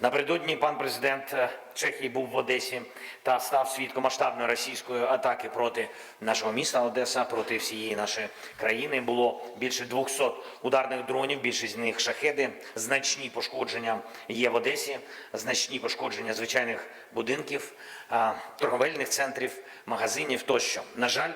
Напередодні пан президент е, Чехії був в Одесі та став свідком масштабної російської атаки проти нашого міста Одеса, проти всієї нашої країни. Було більше 200 ударних дронів, більшість з них шахеди. Значні пошкодження є в Одесі, значні пошкодження звичайних будинків, торговельних центрів, магазинів тощо. На жаль,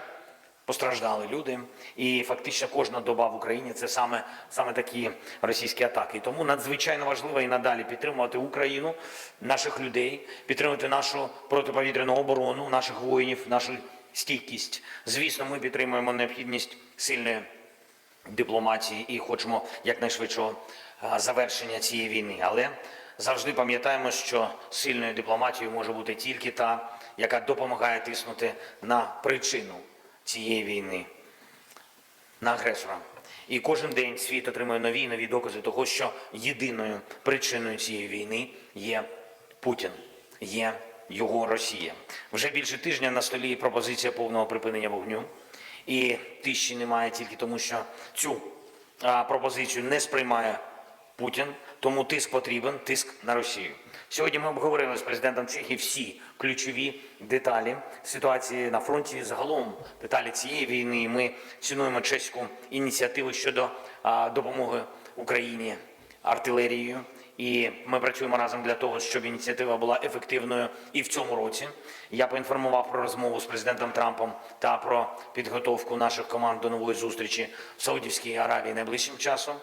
постраждали люди, і фактично кожна доба в Україні це саме, саме такі російські атаки. Тому надзвичайно важливо і надалі підтримувати Україну, наших людей, підтримувати нашу протиповітряну оборону, наших воїнів, нашу стійкість. Звісно, ми підтримуємо необхідність сильної дипломатії і хочемо якнайшвидшого завершення цієї війни. Але завжди пам'ятаємо, що сильною дипломатією може бути тільки та, яка допомагає тиснути на причину цієї війни, на агресора. І кожен день світ отримує нові і нові докази того, що єдиною причиною цієї війни є Путін, є його Росія. Вже більше тижня на столі пропозиція повного припинення вогню. І тиші немає тільки тому, що цю пропозицію не сприймає Путін, тому тиск потрібен, тиск на Росію. Сьогодні ми обговорили з президентом Чехії всі ключові деталі ситуації на фронті. Загалом деталі цієї війни. Ми цінуємо чеську ініціативу щодо допомоги Україні артилерією. І ми працюємо разом для того, щоб ініціатива була ефективною і в цьому році. Я поінформував про розмову з президентом Трампом та про підготовку наших команд до нової зустрічі в Саудівській Аравії найближчим часом.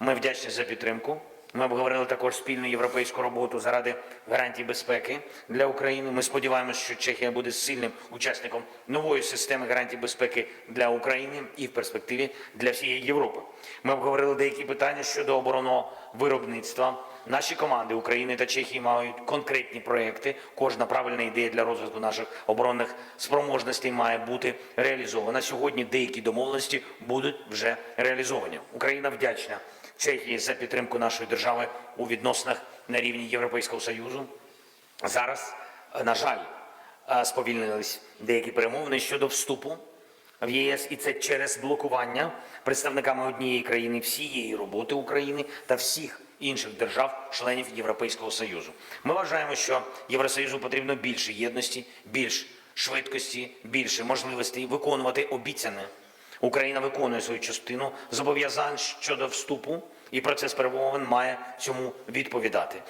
Ми вдячні за підтримку. Ми обговорили також спільну європейську роботу заради гарантій безпеки для України. Ми сподіваємося, що Чехія буде сильним учасником нової системи гарантій безпеки для України і в перспективі для всієї Європи. Ми обговорили деякі питання щодо оборонного виробництва. Наші команди України та Чехії мають конкретні проекти. Кожна правильна ідея для розвитку наших оборонних спроможностей має бути реалізована. Сьогодні деякі домовленості будуть вже реалізовані. Україна вдячна Чехії за підтримку нашої держави у відносинах на рівні Європейського Союзу. Зараз, е, на жаль, е, сповільнились деякі перемовини щодо вступу в ЄС, і це через блокування представниками однієї країни всієї роботи України та всіх інших держав-членів Європейського Союзу. Ми вважаємо, що Євросоюзу потрібно більше єдності, більш швидкості, більше можливостей виконувати обіцяне. Україна виконує свою частину зобов'язань щодо вступу, і процес перемовин має цьому відповідати.